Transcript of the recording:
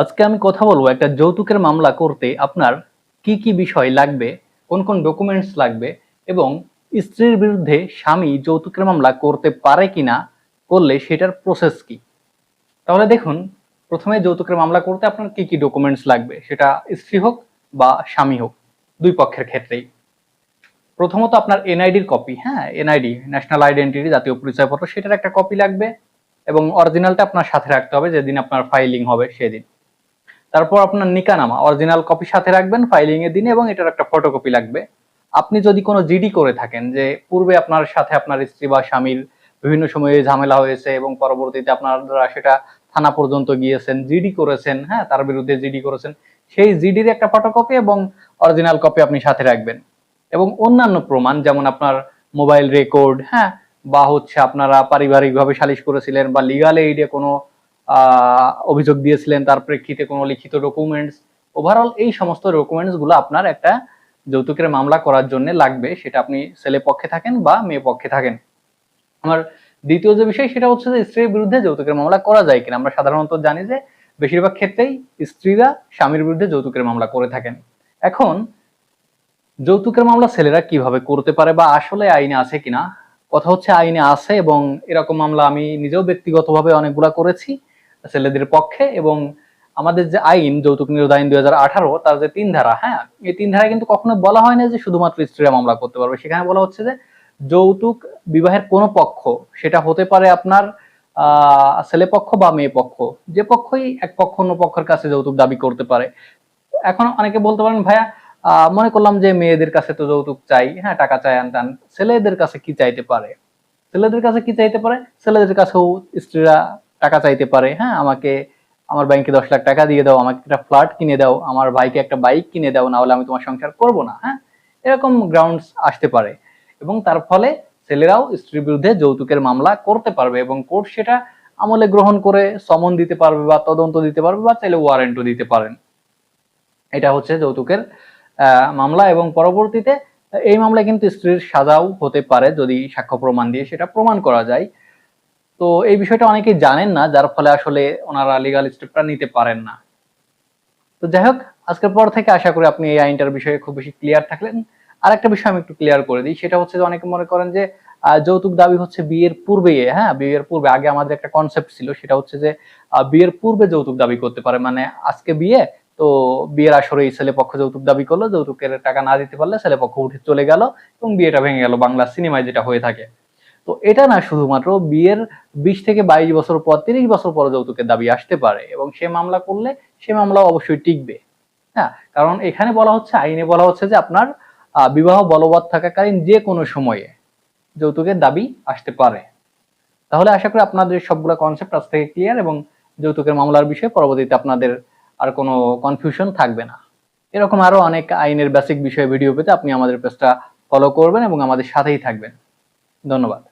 আজকে আমি কথা বলব একটা যৌতুকের মামলা করতে আপনার কি কি বিষয় লাগবে, কোন কোন ডকুমেন্টস লাগবে এবং স্ত্রীর বিরুদ্ধে স্বামী যৌতুকের মামলা করতে পারে কিনা, করলে সেটার প্রসেস কি? তাহলে দেখুন, প্রথমে যৌতুকের মামলা করতে আপনার কি কি ডকুমেন্টস লাগবে, সেটা স্ত্রী হোক বা স্বামী হোক, দুই পক্ষের ক্ষেত্রেই। প্রথমত আপনার এনআইডির কপি হ্যাঁ এনআইডি ন্যাশনাল আইডেন্টিটি জাতীয় পরিচয়পত্র, সেটার একটা কপি লাগবে এবং অরিজিনালটা আপনার সাথে রাখতে হবে, যেদিন আপনার ফাইলিং হবে সেদিন। তারপর আপনার নিকানামা অরিজিনাল কপি সাথে রাখবেন ফাইলিং এর দিনে এবং এটার একটা ফটোকপি লাগবে। আপনি যদি কোনো জিডি করে থাকেন যে পূর্বে আপনার সাথে আপনার স্ত্রী বা স্বামীর বিভিন্ন সময়ে ঝামেলা হয়েছে এবং পরবর্তীতে আপনারা সেটা থানা পর্যন্ত গিয়েছেন জিডি করেছেন হ্যাঁ তার বিরুদ্ধে জিডি করেছেন, সেই জিডির একটা ফটোকপি এবং অরিজিনাল কপি আপনি সাথে রাখবেন। এবং অন্যান্য প্রমাণ যেমন আপনার মোবাইল রেকর্ড হ্যাঁ বা হচ্ছে আপনারা পারিবারিকভাবে সালিশ করেছিলেন বা লিগাল এইডে কোনো অভিযোগ দিয়েছিলেন তার প্রেক্ষিতে কোনো লিখিত ডকুমেন্টস ওভারঅল এই সমস্ত ডকুমেন্টসগুলো আপনার একটা যৌতুকের মামলা করার জন্য লাগবে, সেটা আপনি ছেলে পক্ষে থাকেন বা মেয়ে পক্ষে থাকেন। আমার দ্বিতীয় যে বিষয়, সেটা হচ্ছে যে স্ত্রীর বিরুদ্ধে যৌতুকের মামলা করা যায় কিনা। আমরা সাধারণত জানি যে বেশিরভাগ ক্ষেত্রেই স্ত্রীরা স্বামীর বিরুদ্ধে যৌতুকের মামলা করে থাকেন। এখন, যৌতুকের মামলা ছেলেরা কীভাবে করতে পারে বা আসলে আইনে আছে কিনা? কথা হচ্ছে আইনে আছে এবং এরকম মামলা আমি নিজেও ব্যক্তিগতভাবে অনেকগুলা করেছি। ছেলেদের পক্ষে এবং আমাদের যে আইন, যৌতুক নিরোধ আইন দুই তার যে তিন ধারা হ্যাঁ? এই তিন ধারা কিন্তু কখনো বলা হয় না যে শুধুমাত্র স্ত্রীরা মামলা করতে পারবে। সেখানে বলা হচ্ছে যে যৌতুক বিবাহের কোন পক্ষ, সেটা হতে পারে আপনার ছেলে পক্ষ বা মেয়ে পক্ষ, যে পক্ষই এক পক্ষ অন্য পক্ষের কাছে যৌতুক দাবি করতে পারে। এখন অনেকে বলতে পারেন, ভাইয়া মনে করলাম যে মেয়েদের কাছে তো যৌতুক চাই হ্যাঁ টাকা চাই আনটান ছেলেদের কাছে কি চাইতে পারে? ছেলেদের কাছে কি চাইতে পারে? ছেলেদের কাছেও স্ত্রীরা টাকা চাইতে পারে হ্যাঁ আমাকে, আমার ব্যাংকে দশ লাখ টাকা দিয়ে দাও, আমাকে একটা ফ্ল্যাট কিনে দাও, আমার ভাইকে একটা বাইক কিনে দাও না হলে আমি তোমার সংসার করব না হ্যাঁ এরকম গ্রাউন্ডস আসতে পারে। এবং তার ফলে ছেলেরাও স্ত্রীর বিরুদ্ধে যৌতুকের মামলা করতে পারবে এবং কোর্ট সেটা আমলে গ্রহণ করে সমন দিতে পারবে বা তদন্ত দিতে পারবে বা চাইলে ওয়ারেন্টও দিতে পারেন। এটা হচ্ছে যৌতুকের মামলা এবং পরবর্তীতে এই মামলায় কিন্তু স্ত্রীর সাজাও হতে পারে যদি সাক্ষ্য প্রমাণ দিয়ে সেটা প্রমাণ করা যায়। তো এই বিষয়টা অনেকেই জানেন না, যার ফলে আসলে ওনারা লিগাল স্টেপটা নিতে পারেন না। তো যাই হোক, আজকের পর থেকে আশা করি আপনি এই আইনটার বিষয়ে খুব বেশি ক্লিয়ার থাকলেন। আর একটা বিষয় আমি একটু ক্লিয়ার করে দিই, সেটা হচ্ছে যে অনেকে মনে করেন যে যৌতুক দাবি হচ্ছে বিয়ের পূর্বে হ্যাঁ বিয়ের পূর্বে, আগে আমাদের একটা কনসেপ্ট ছিল, সেটা হচ্ছে যে বিয়ের পূর্বে যৌতুক দাবি করতে পারে। মানে আজকে বিয়ে, তো বিয়ের আসরে এই ছেলে পক্ষ যৌতুক দাবি করল, যৌতুকের টাকা না দিতে পারলে ছেলে পক্ষ উঠে চলে গেল এবং বিয়েটা ভেঙে গেল বাংলা সিনেমায় যেটা হয়ে থাকে। তো এটা না শুধুমাত্র বিয়ের বিশ থেকে বাইশ বছর পর, তিরিশ বছর পর যৌতুকের দাবি আসতে পারে এবং সে মামলা করলে সে মামলা অবশ্যই টিকবে। হ্যাঁ কারণ এখানে বলা হচ্ছে, আইনে বলা হচ্ছে যে আপনার বিবাহ বলবৎ থাকাকালীন যে কোনো সময়ে যৌতুকের দাবি আসতে পারে। তাহলে আশা করি আপনাদের সবগুলো কনসেপ্ট আজ থেকে ক্লিয়ার এবং যৌতুকের মামলার বিষয়ে পরবর্তীতে আপনাদের আর কোনো কনফিউশন থাকবে না। এরকম আরও অনেক আইনের বেসিক বিষয়ে ভিডিও পেতে আপনি আমাদের পেজটা ফলো করবেন এবং আমাদের সাথেই থাকবেন। ধন্যবাদ।